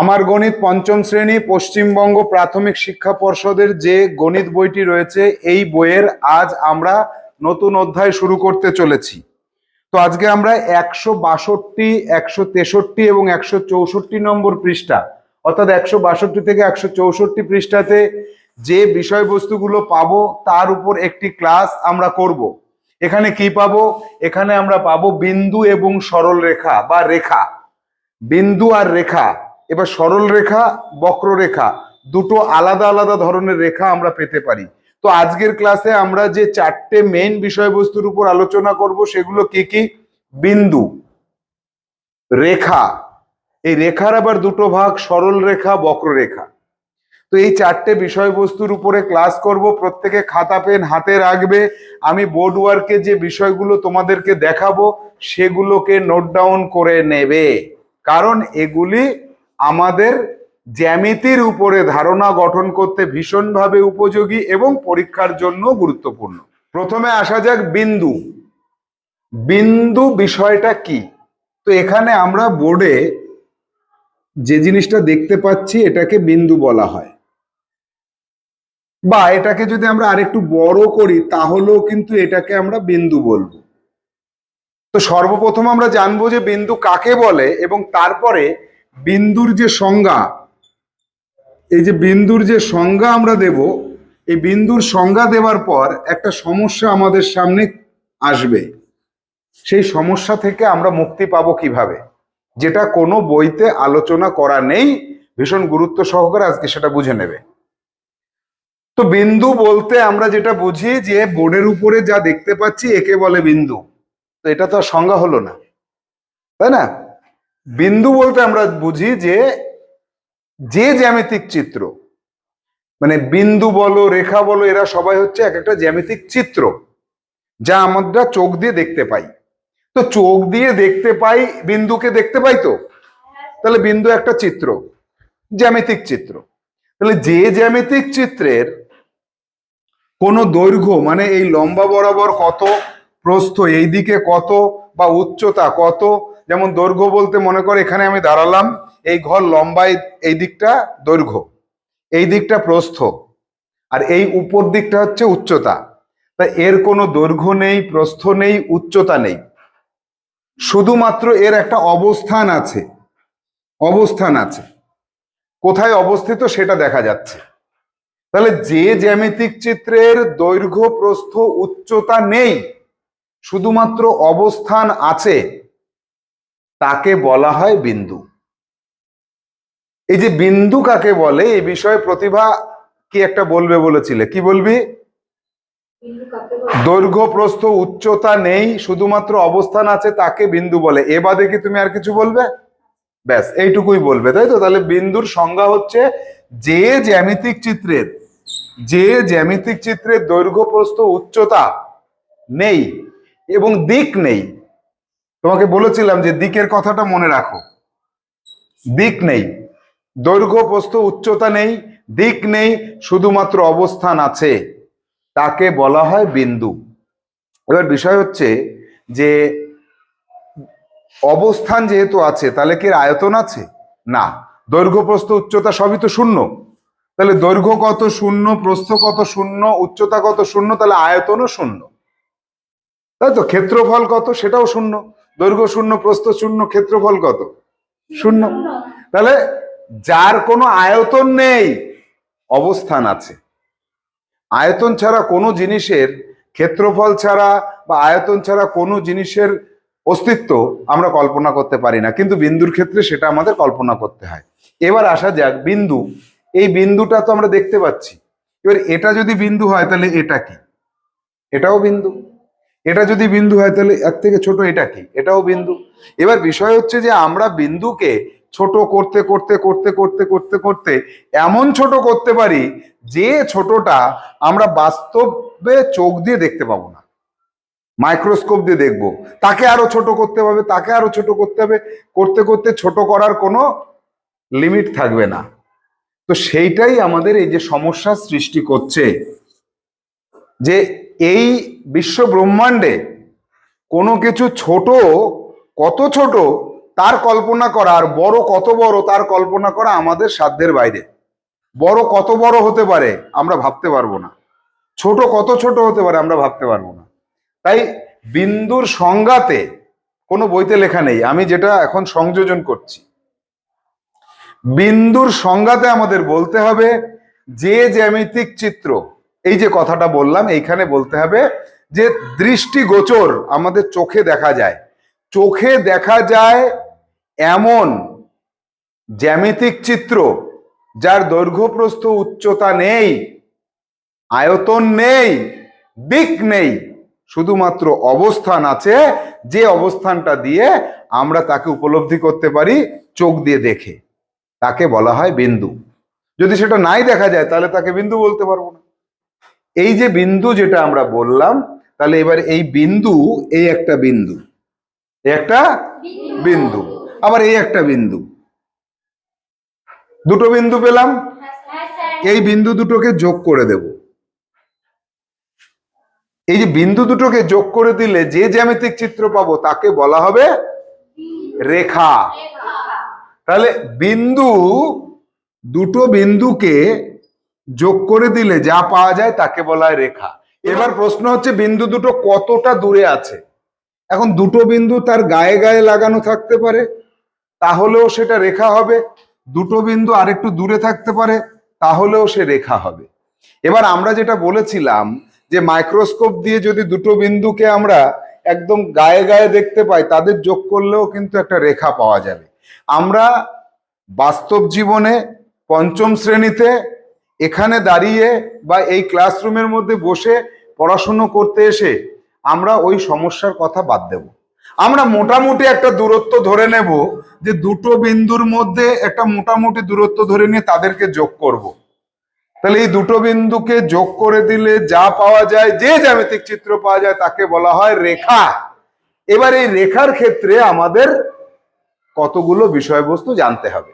আমার গণিত পঞ্চম শ্রেণি পশ্চিমবঙ্গ প্রাথমিক শিক্ষা পর্ষদের যে গণিত বইটি রয়েছে, এই বইয়ের আজ আমরা নতুন অধ্যায় শুরু করতে চলেছি। তো আজকে আমরা একশো বাষট্টি, একশো তেষট্টি এবং একশো চৌষট্টি নম্বর পৃষ্ঠা, অর্থাৎ একশো বাষট্টি থেকে একশো চৌষট্টি পৃষ্ঠাতে যে বিষয়বস্তুগুলো পাবো, তার উপর একটি ক্লাস আমরা করব। এখানে কি পাবো? এখানে আমরা পাবো বিন্দু এবং সরল রেখা বা রেখা। বিন্দু আর রেখা এবার সরল রেখা বক্ররেখা দুটো আলাদা আলাদা ধরনের রেখা আমরা পেতে পারি। তো আজকের ক্লাসে আমরা যে চারটে মেইন বিষয়বস্তুর উপর আলোচনা করব, সেগুলো কি কি? বিন্দু, রেখা। এই রেখার আবার দুটো ভাগ, সরল রেখা বক্ররেখা তো এই চারটে বিষয়বস্তুর উপরে ক্লাস করব, প্রত্যেকে খাতা, পেন হাতে রাখবে। আমি বোর্ড ওয়ার্কে যে বিষয়গুলো তোমাদেরকে দেখাবো, সেগুলোকে নোট ডাউন করে নেবে। কারণ এগুলি আমাদের জ্যামিতির উপরে ধারণা গঠন করতে ভীষণভাবে উপযোগী এবং পরীক্ষার জন্য গুরুত্বপূর্ণ। প্রথমে আসা যাক বিন্দু। বিন্দু বিষয়টা কি? তো এখানে আমরা বোর্ডে যে জিনিসটা দেখতে পাচ্ছি, এটাকে বিন্দু বলা হয়। বা এটাকে যদি আমরা আরেকটু বড় করি, তাহলেও কিন্তু এটাকে আমরা বিন্দু বলব। তো সর্বপ্রথম আমরা জানব যে বিন্দু কাকে বলে এবং তারপরে বিন্দুর যে সংজ্ঞা, এই যে বিন্দুর যে সংজ্ঞা আমরা দেব, এই বিন্দুর সংজ্ঞা দেওয়ার পর একটা সমস্যা আমাদের সামনে আসবে। সেই সমস্যা থেকে আমরা মুক্তি পাবো কীভাবে? যেটা কোনো বইতে আলোচনা করা নেই, ভীষণ গুরুত্ব সহকারে আজকে সেটা বুঝে নেবে। তো বিন্দু বলতে আমরা যেটা বুঝি যে বোর্ডের উপরে যা দেখতে পাচ্ছি, একে বলে বিন্দু। তো এটা তো সংজ্ঞা হলো না। তাই না? বিন্দু বলতে আমরা বুঝি যে যে জ্যামিতিক চিত্র মানে বিন্দু বলো, রেখা বলো, এরা সবাই হচ্ছে এক একটা জ্যামিতিক চিত্র, যা আমরা চোখ দিয়ে দেখতে পাই। তো চোখ দিয়ে দেখতে পাই, বিন্দুকে দেখতে পাই তো? তাহলে বিন্দু একটা চিত্র, জ্যামিতিক চিত্র। তাহলে যে জ্যামিতিক চিত্রের কোনো দৈর্ঘ্য মানে এই লম্বা বরাবর কত, প্রস্থ এই দিকে কত বা উচ্চতা কত যেমন দৈর্ঘ্য বলতে মনে করে এখানে আমি দাঁড়ালাম, এই ঘর লম্বায় এই দিকটা দৈর্ঘ্য, এই দিকটা প্রস্থ, আর এই উপর দিকটা হচ্ছে উচ্চতা। তা এর কোনো দৈর্ঘ্য নেই, প্রস্থ নেই, উচ্চতা নেই। শুধুমাত্র এর একটা অবস্থান আছে অবস্থান আছে। কোথায় অবস্থিত সেটা দেখা যাচ্ছে। তাহলে যে জ্যামিতিক চিত্রের দৈর্ঘ্য, প্রস্থ, উচ্চতা নেই, শুধুমাত্র অবস্থান আছে। তাকে বলা হয় বিন্দু। এই যে বিন্দু কাকে বলে এই বিষয়ে প্রতিভা কি একটা বলবে বলেছিলে? কি বলবি? দৈর্ঘ্য প্রস্থ উচ্চতা নেই শুধুমাত্র অবস্থান আছে তাকে বিন্দু বলে। এ বাদে কি তুমি আর কিছু বলবে? ব্যাস এইটুকুই বলবে তাই তো? তাহলে বিন্দুর সংজ্ঞা হচ্ছে যে জ্যামিতিক চিত্রের যে জ্যামিতিক চিত্রের দৈর্ঘ্য প্রস্থ উচ্চতা নেই এবং দিক নেই। তোমাকে বলেছিলাম যে দিকের কথাটা মনে রাখো। দিক নেই, দৈর্ঘ্য, প্রস্থ, উচ্চতা নেই, দিক নেই, শুধুমাত্র অবস্থান আছে। তাকে বলা হয় বিন্দু। এবার বিষয় হচ্ছে যে অবস্থান যেহেতু আছে, তাহলে কি আয়তন আছে? না। দৈর্ঘ্য, প্রস্থ, উচ্চতা সবই তো শূন্য। তাহলে দৈর্ঘ্য কত শূন্য, প্রস্থ কত শূন্য, উচ্চতা কত শূন্য, তাহলে আয়তনও শূন্য। তাই তো? ক্ষেত্রফল কত, সেটাও শূন্য। দৈর্ঘ্য শূন্য, প্রস্থ শূন্য, ক্ষেত্রফল কত? শূন্য। তাহলে যার কোনো আয়তন নেই, অবস্থান আছে। আয়তন ছাড়া কোনো জিনিসের ক্ষেত্রফল ছাড়া বা আয়তন ছাড়া কোনো জিনিসের অস্তিত্ব আমরা কল্পনা করতে পারি না। কিন্তু বিন্দুর ক্ষেত্রে সেটা আমাদের কল্পনা করতে হয়। এবার আসা যাক বিন্দু। এই বিন্দুটা তো আমরা দেখতে পাচ্ছি। এবার এটা যদি বিন্দু হয়, তাহলে এটা কি? এটাও বিন্দু। এটা যদি বিন্দু হয়, তাহলে এর থেকে ছোট এটা কি? এটাও বিন্দু। এবার বিষয় হচ্ছে যে আমরা বিন্দুকে ছোট করতে করতে করতে করতে করতে করতে এমন ছোট করতে পারি যে ছোটটা আমরা বাস্তবে চোখ দিয়ে দেখতে পাবো না। মাইক্রোস্কোপ দিয়ে দেখব। তাকে আরও ছোট করতে হবে, তাকে আরও ছোট করতে হবে। করতে করতে ছোট করার কোনো লিমিট থাকবে না। তো সেইটাই আমাদের এই যে সমস্যার সৃষ্টি করছে যে এই বিশ্ব ব্রহ্মাণ্ডে কোনো কিছু ছোট, কত ছোট, তার কল্পনা করা আর বড় কত বড় তার কল্পনা করা আমাদের সাধ্যের বাইরে। বড় কত বড় হতে পারে আমরা ভাবতে পারব না। ছোট কত ছোট হতে পারে আমরা ভাবতে পারব না। তাই বিন্দুর সংজ্ঞাতে কোনো বইতে লেখা নেই। আমি যেটা এখন সংযোজন করছি। বিন্দুর সংজ্ঞাতে আমাদের বলতে হবে যে জ্যামিতিক চিত্র এই যে কথাটা বললাম, এইখানে বলতে হবে যে দৃষ্টিগোচর আমাদের চোখে দেখা যায়। চোখে দেখা যায় এমন জ্যামিতিক চিত্র যার দৈর্ঘ্যপ্রস্থ উচ্চতা নেই, আয়তন নেই, দিক নেই, শুধুমাত্র অবস্থান আছে, যে অবস্থানটা দিয়ে আমরা তাকে উপলব্ধি করতে পারি চোখ দিয়ে দেখে। তাকে বলা হয় বিন্দু। যদি সেটা নাই দেখা যায়, তাহলে তাকে বিন্দু বলতে পারব না। এই যে বিন্দু যেটা আমরা বললাম, তাহলে এবার এই বিন্দু, এই একটা বিন্দু একটা বিন্দু, আবার এই একটা বিন্দু। দুটো বিন্দু পেলাম, এই বিন্দু দুটোকে যোগ করে দেব। এই যে বিন্দু দুটোকে যোগ করে দিলে যে জ্যামিতিক চিত্র পাবো, তাকে বলা হবে রেখা। তাহলে বিন্দু দুটো বিন্দুকে যোগ করে দিলে যা পাওয়া যায় তাকে বলা হয় রেখা। এবার প্রশ্ন হচ্ছে, বিন্দু দুটো কতটা দূরে আছে? এখন দুটো বিন্দু তার গায়ে গায়ে লাগানো থাকতে পারে, তাহলেও সেটা রেখা হবে। দুটো বিন্দু আরেকটু দূরে থাকতে পারে, তাহলেও সে রেখা হবে। এবার আমরা যেটা বলেছিলাম যে, মাইক্রোস্কোপ দিয়ে যদি দুটো বিন্দুকে আমরা একদম গায়ে গায়ে দেখতে পাই, তাদের যোগ করলেও কিন্তু একটা রেখা পাওয়া যাবে। আমরা বাস্তব জীবনে পঞ্চম শ্রেণীতে এখানে দাঁড়িয়ে বা এই ক্লাসরুমের মধ্যে বসে পড়াশুনো করতে এসে আমরা ওই সমস্যার কথা বাদ দেব। আমরা মোটামুটি একটা দূরত্ব ধরে নেব যে দুটো বিন্দুর মধ্যে একটা মোটামুটি দূরত্ব ধরে নিয়ে তাদেরকে যোগ করব। তাহলে এই দুটো বিন্দুকে যোগ করে দিলে যা পাওয়া যায়, যে জ্যামিতিক চিত্র পাওয়া যায় তাকে বলা হয় রেখা। এবার এই রেখার ক্ষেত্রে আমাদের কতগুলো বিষয়বস্তু জানতে হবে।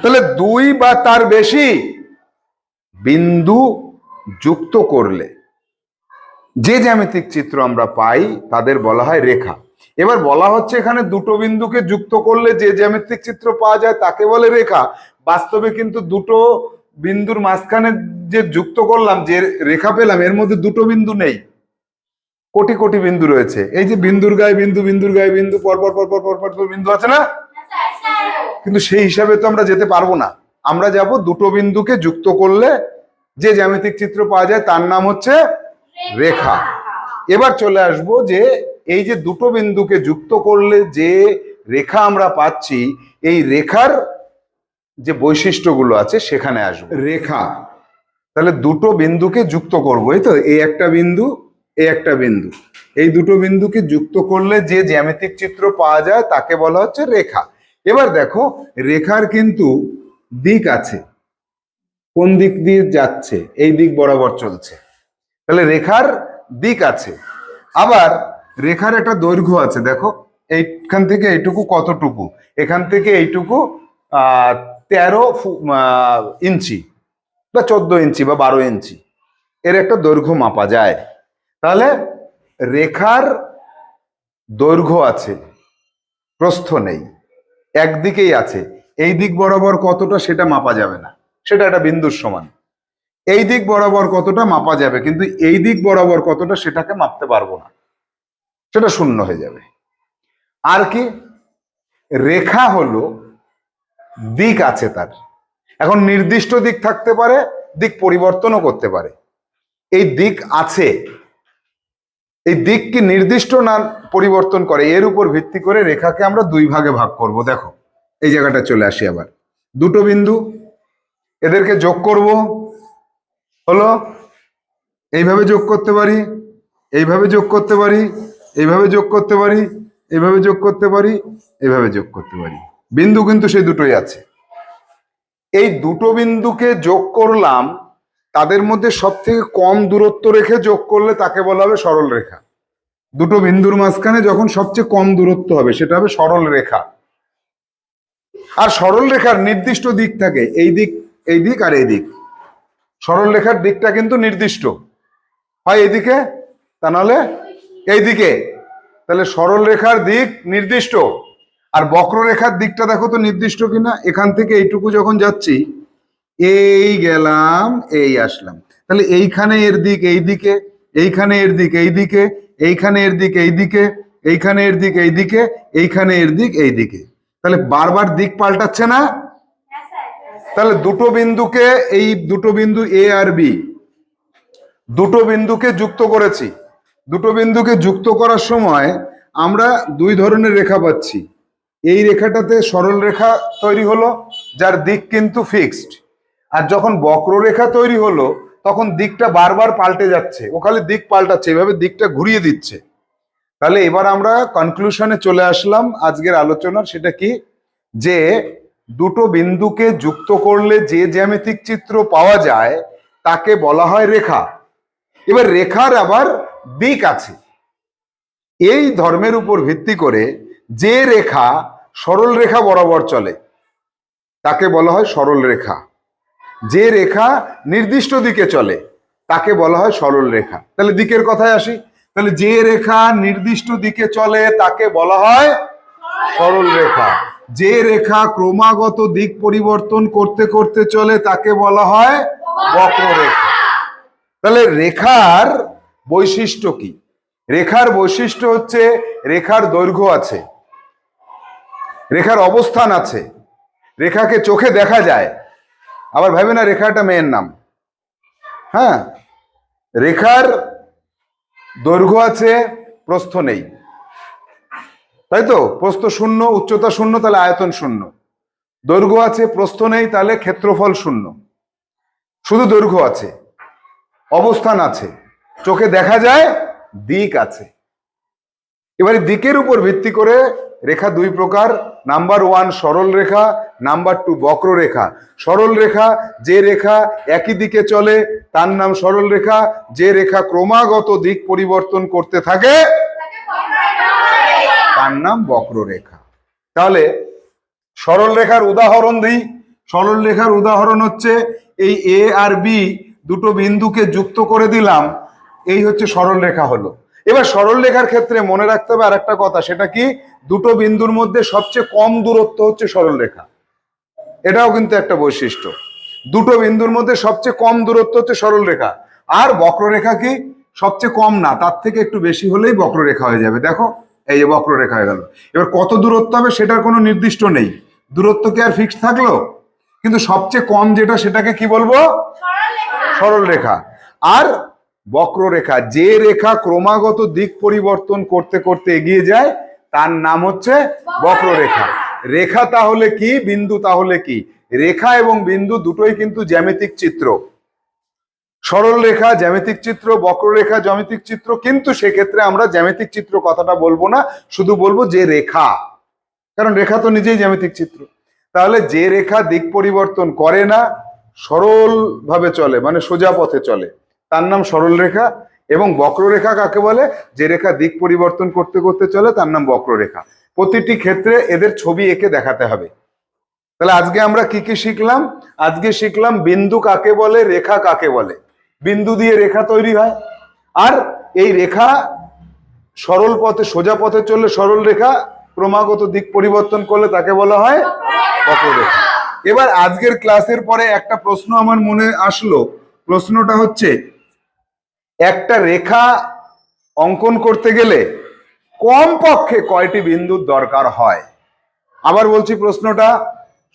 তাহলে দুই বা তার বেশি বিন্দু যুক্ত করলে যে জ্যামিতিক চিত্র আমরা পাই তাদের বলা হয় রেখা। এবার বলা হচ্ছে এখানে দুটো বিন্দুকে যুক্ত করলে যে জ্যামিতিক চিত্র পাওয়া যায় তাকে বলে রেখা। বাস্তবে কিন্তু দুটো বিন্দুর মাঝখানে যে যুক্ত করলাম যে রেখা পেলাম এর মধ্যে দুটো বিন্দু নেই। কোটি কোটি বিন্দু রয়েছে। এই যে বিন্দুর গায়ে বিন্দু বিন্দুর গায়ে বিন্দু পরপর পরপর পরপর পর বিন্দু আছে না? কিন্তু সেই হিসাবে তো আমরা যেতে পারব না। আমরা যাব দুটো বিন্দুকে যুক্ত করলে যে জ্যামিতিক চিত্র পাওয়া যায় তার নাম হচ্ছে রেখা। এবার চলে আসব যে এই যে দুটো বিন্দুকে যুক্ত করলে যে রেখা আমরা পাচ্ছি, এই রেখার যে বৈশিষ্ট্যগুলো আছে সেখানে আসব। রেখা। তাহলে দুটো বিন্দুকে যুক্ত করব, এই তো? এই একটা বিন্দু এই একটা বিন্দু। এই দুটো বিন্দুকে যুক্ত করলে যে জ্যামিতিক চিত্র পাওয়া যায় তাকে বলা হচ্ছে রেখা। এবার দেখো, রেখার কিন্তু দিক আছে। কোন দিক দিয়ে যাচ্ছে? এই দিক বরাবর চলছে। তাহলে রেখার দিক আছে। আবার রেখার একটা দৈর্ঘ্য আছে, দেখো। এইখান থেকে এইটুকু কতটুকু? এখান থেকে এইটুকু তেরো ইঞ্চি বা চোদ্দ ইঞ্চি বা বারো ইঞ্চি। এর একটা দৈর্ঘ্য মাপা যায়। তাহলে রেখার দৈর্ঘ্য আছে, প্রস্থ নেই, একদিকেই আছে। এই দিক বরাবর কতটা সেটা মাপা যাবে না। সেটা একটা বিন্দুর সমান। এই দিক বরাবর কতটা মাপা যাবে, কিন্তু এই দিক বরাবর কতটা সেটাকে মাপতে পারব না। সেটা শূন্য হয়ে যাবে। আর কি? রেখা হলো দিক আছে তার। এখন নির্দিষ্ট দিক থাকতে পারে, দিক পরিবর্তনও করতে পারে। এই দিক আছে। এই দিক কি নির্দিষ্ট না পরিবর্তন করে? এর উপর ভিত্তি করে রেখাকে আমরা দুই ভাগে ভাগ করব, দেখো। এই জায়গাটা চলে আসি আবার। দুটো বিন্দু, এদেরকে যোগ করব, হলো, এইভাবে যোগ করতে পারি, এইভাবে যোগ করতে পারি, এইভাবে যোগ করতে পারি, এইভাবে যোগ করতে পারি, এইভাবে যোগ করতে পারি। বিন্দু কিন্তু সেই দুটোই আছে। এই দুটো বিন্দুকে যোগ করলাম, তাদের মধ্যে সব থেকে কম দূরত্ব রেখে যোগ করলে তাকে বলা হবে সরল রেখা দুটো বিন্দুর মাঝখানে যখন সবচেয়ে কম দূরত্ব হবে, সেটা হবে সরল রেখা আর সরল রেখার নির্দিষ্ট দিক থাকে, এই দিক এই দিক আর এই দিক। সরল রেখার দিকটা কিন্তু নির্দিষ্ট। হয় এইদিকে তা নাহলে এইদিকে। তাহলে সরল রেখার দিক নির্দিষ্ট। আর বক্ররেখার দিকটা দেখো তো নির্দিষ্ট কিনা? এখান থেকে এইটুকু যখন যাচ্ছি, এই গেলাম, এই আসলাম। তাহলে এইখানে এর দিক, এই দিকে, এইখানে এর দিক, এই দিকে, এইখানে এর দিক, এই দিকে, এইখানে এর দিক, এই দিকে, এইখানে এর দিক, এই দিকে। তাহলে বারবার দিক পাল্টাচ্ছে না? তাহলে দুটো বিন্দুকে এই দুটো বিন্দু এ আর বি দুটো বিন্দুকে যুক্ত করেছি। দুটো বিন্দুকে যুক্ত করার সময় আমরা দুই ধরনের রেখা পাচ্ছি। এই রেখাটাতে সরল রেখা তৈরি হলো, যার দিক কিন্তু ফিক্সড। আর যখন বক্ররেখা তৈরি হলো, তখন দিকটা বারবার পাল্টে যাচ্ছে। ও খালি দিক পাল্টাচ্ছে, এভাবে দিকটা ঘুরিয়ে দিচ্ছে। তাহলে এবার আমরা কনক্লুশনে চলে আসলাম আজকের আলোচনার, সেটা কি? যে দুটো বিন্দুকে যুক্ত করলে যে জ্যামিতিক চিত্র পাওয়া যায়, তাকে বলা হয় রেখা। এবার রেখার আবার দিক আছে। এই ধর্মের উপর ভিত্তি করে যে রেখা সরল রেখা বরাবর চলে, তাকে বলা হয় সরল রেখা। যে রেখা নির্দিষ্ট দিকে চলে, তাকে বলা হয় সরল রেখা। তাহলে দিকের কথায় আসি। তাহলে যে রেখা নির্দিষ্ট দিকে চলে, তাকে বলা হয় সরল রেখা। যে রেখা ক্রমাগত দিক পরিবর্তন করতে করতে চলে, তাকে বলা হয় বক্ররেখা। তাহলে রেখার বৈশিষ্ট্য কি? রেখার বৈশিষ্ট্য হচ্ছে রেখার দৈর্ঘ্য আছে, রেখার অবস্থান আছে, রেখাকে চোখে দেখা যায়। আবার ভাবে না, রেখাটা মেয়ের নাম। হ্যাঁ রেখার দৈর্ঘ্য আছে, প্রস্থ নেই। তাই তো? প্রস্থ শূন্য, উচ্চতা শূন্য, তাহলে আয়তন শূন্য। দৈর্ঘ্য আছে, প্রস্থ নেই, তাহলে ক্ষেত্রফল শূন্য। শুধু দৈর্ঘ্য আছে। অবস্থান আছে। চোখে দেখা যায়, দিক আছে। এবারে দিকের উপর ভিত্তি করে রেখা দুই প্রকার। নাম্বার ওয়ান সরল রেখা, নাম্বার টু বক্ররেখা সরল রেখা যে রেখা একই দিকে চলে, তার নাম সরল রেখা। যে রেখা ক্রমাগত দিক পরিবর্তন করতে থাকে, তার নাম বক্ররেখা তাহলে সরল রেখার উদাহরণ দিই। সরল রেখার উদাহরণ হচ্ছে এই এ আর বি দুটো বিন্দুকে যুক্ত করে দিলাম। এই হচ্ছে সরল রেখা হলো। এবার সরল রেখার ক্ষেত্রে মনে রাখতে হবে আরেকটা কথা সেটা কি? দুটো বিন্দুর মধ্যে সবচেয়ে কম দূরত্ব হচ্ছে সরল রেখা এটাও কিন্তু একটা বৈশিষ্ট্য। দুটো বিন্দুর মধ্যে সবচেয়ে কম দূরত্ব হচ্ছে সরল রেখা আর বক্ররেখা কি? সবচেয়ে কম না তার থেকে একটু বেশি হলেই বক্ররেখা হয়ে যাবে। দেখো এই যে বক্ররেখা হয়ে গেল। এবার কত দূরত্ব হবে সেটার কোনো নির্দিষ্ট নেই। দূরত্ব কি আর ফিক্সড থাকল? কিন্তু সবচেয়ে কম যেটা সেটাকে কি বলব? সরল রেখা আর বক্ররেখা যে রেখা ক্রমাগত দিক পরিবর্তন করতে করতে এগিয়ে যায় তার নাম হচ্ছে বক্ররেখা। রেখা তাহলে কি বিন্দু তাহলে কি? রেখা এবং বিন্দু দুটোই কিন্তু জ্যামিতিক চিত্র। সরল রেখা জ্যামিতিক চিত্র বক্ররেখা জ্যামিতিক চিত্র কিন্তু সেক্ষেত্রে আমরা জ্যামিতিক চিত্র কথাটা বলব না শুধু বলব যে রেখা। কারণ রেখা তো নিজেই জ্যামিতিক চিত্র। তাহলে যে রেখা দিক পরিবর্তন করে না সরল ভাবে চলে মানে সোজা পথে চলে। তার নাম সরল রেখা এবং বক্ররেখা কাকে বলে? যে রেখা দিক পরিবর্তন করতে করতে চলে, তার নাম বক্ররেখা। প্রতিটি ক্ষেত্রে এদের ছবি এঁকে দেখাতে হবে। তাহলে আজকে আমরা কি কি শিখলাম? আজকে শিখলাম বিন্দু কাকে বলে, রেখা কাকে বলে। বিন্দু দিয়ে রেখা তৈরি হয়। আর এই রেখা সরল পথে, সোজা পথে চললে সরল রেখা ক্রমাগত দিক পরিবর্তন করলে তাকে বলা হয় বক্ররেখা। এবার আজকের ক্লাসের পরে একটা প্রশ্ন আমার মনে আসলো। প্রশ্নটা হচ্ছে একটা রেখা অঙ্কন করতে গেলে কম পক্ষে কয়টি বিন্দুর দরকার হয়? আবার বলছি প্রশ্নটা,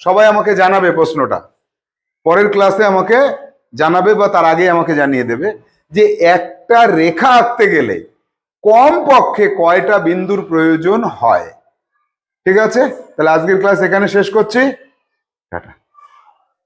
সবাই আমাকে জানাবে প্রশ্নটা। পরের ক্লাসে আমাকে জানাবে বা তার আগে আমাকে জানিয়ে দেবে যে একটা রেখা আঁকতে গেলে কম পক্ষে কয়টা বিন্দুর প্রয়োজন হয়? ঠিক আছে? তাহলে আজকের ক্লাস এখানে শেষ করছি। টাটা।